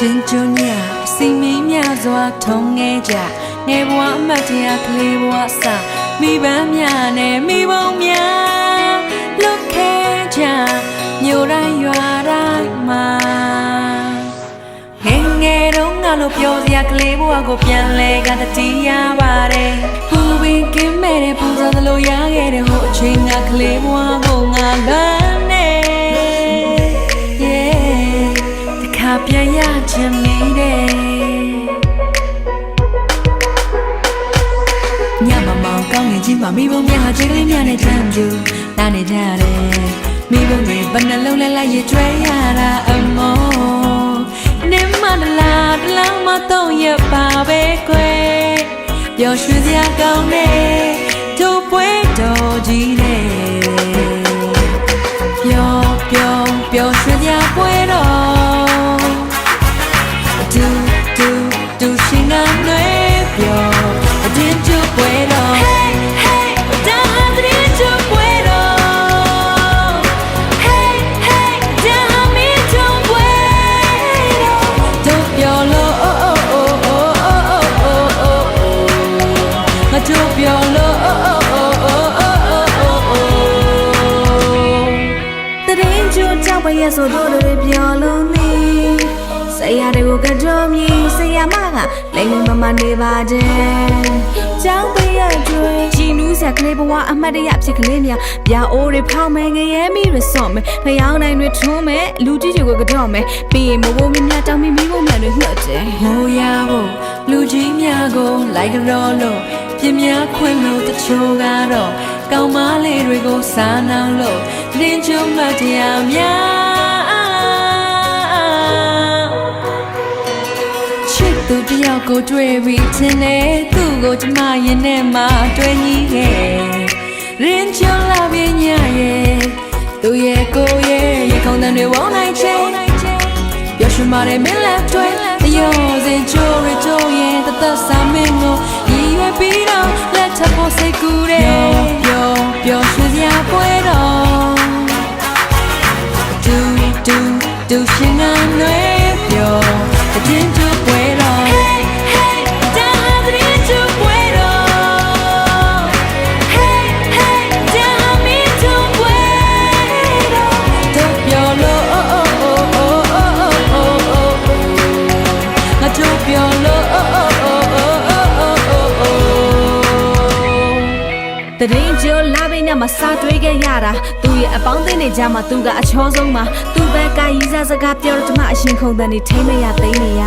တင်ကျွညစီမင်းများစွာထုံငဲကြငယ်ဘဝအမတ်တရားကလေးဘဝစမိဘများနဲ့မိဘုံများလွတ်ခဲကြမြို့တိုင်းရွာတိုင်းမှာငယ်ငယ်တော့ငါလို့ပြောစရာကလေးဘဝကိုပြန်လဲကတတိယပါတယ်ပူပင်ကင်းမဲ့တဲ့ပူဇော်သလိုရခဲ့တဲ့ဟိုအချိန်ကကလေးဘဝကိုငါလွမ်းနေ yeah တခါပြန်ရ ချင်မိတယ်ညမမောင်ကောင်းငင်ချင်းမှာမိဘများဟာချိန်ကလေးများနဲ့တမ်းကြူနားနေကြတယ်မိဘတွေဘယ်နှလုံးလဲလိုက်ရကျွဲရတာအမောနေမတလားတလားမတော့ရပါပဲကွယ်ပျော်ရွှင်စရာကောင်းတဲ့တို့ပွဲတော်ကြီးနဲ့ပျော်ပျော်ပျော်ရွှင်ကြပွဲတော် ပရဲ့ဆိုတို့တွေပြောလို့နေဆရာတွေကိုကတော့မြည်ဆရာမကလိမ့်မမနေပါတဲ့ကြောက်ပရဲ့ကျွေးကြည်နူးစကလေးဘဝအမတ်တရဖြစ်ကလေးများပြအိုးတွေဖောင်းမယ်ငရဲမီတွေစော့မယ်ဖျောင်းနိုင်တွေထွန်းမယ်လူကြီးတွေကိုကတော့မယ်ပြီးရင်မဘိုးမမြတောင်းမိမိဘုံမြန်တွေနှုတ်တယ်ဟိုရဖို့လူကြီးများကိုလိုက်ကြောလို့ပြင်းများခွင့်လို့တချို့ကတော့ ကောင်းမလေးတွေကိုစားနှောင်းလို့တင်းချုံမတရားများချစ်သူတယောက်ကိုတွေ့ပြီးချင်းနေသူ့ကိုကျမရင်ထဲမှာတွေ့ညီခဲ့ရင်ချုံလာပြင်းညရဲ့သူရဲ့ကိုယ်ရဲ့ရေခုံတန်တွေဝေါနိုင်ချေပျော်ရွှင်ပါတယ်မင်းလက်တွဲတယောစင်ချိုးရချိုးရင်တသက်စာမင်းကို ရည်ရွယ်ပြီးတော့လက်ထပ်ဖို့စိတ်ကူးတယ်ပျော်ပျော်ရွှင်စရာပွဲတော်တူတူတူရှင်ငါနွေ တရင်ကျိုးလာပိညမှာစားတွေးခဲ့ရတာသူရဲ့အပေါင်းအသင်းတွေကြားမှာသူကအချောဆုံးမှာသူပဲကရီးစားစကားပြောတော့ကျမအရှင်ခုန်တဲ့နေထိမ့်မရသိမ့်နေရ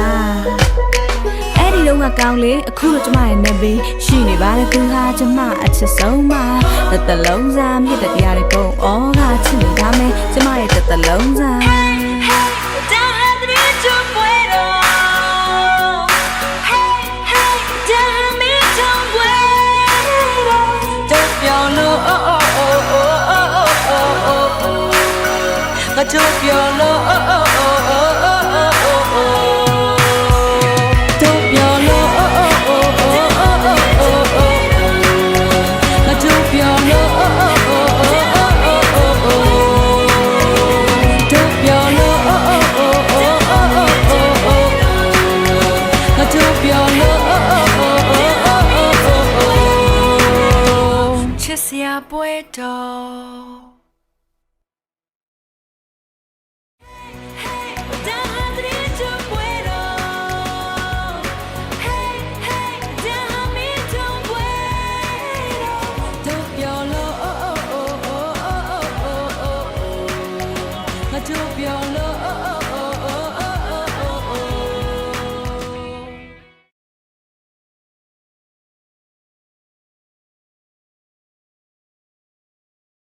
အဲ့ဒီတော့ကကောင်းလေအခုတော့ကျမရဲ့နေပင်ရှိနေပါတယ်သူဟာကျမအချစ်ဆုံးမှာတစ်တလုံးစားမြစ်တဲ့တရားတွေပုံဩကချစ်နေတာမယ်ကျမရဲ့တစ်တလုံးစားဒါဟာတည်းချ ငါတို့ပျော်လို့ oh oh oh oh oh oh oh oh တို့ပျော်လို့ oh oh oh oh oh oh oh oh ငါတို့ပျော်လို့ oh oh oh oh oh oh oh oh တို့ပျော်လို့ oh oh oh oh oh oh oh oh ငါတို့ပျော်လို့ oh oh oh oh oh oh oh ချစ်စရာပွဲတော်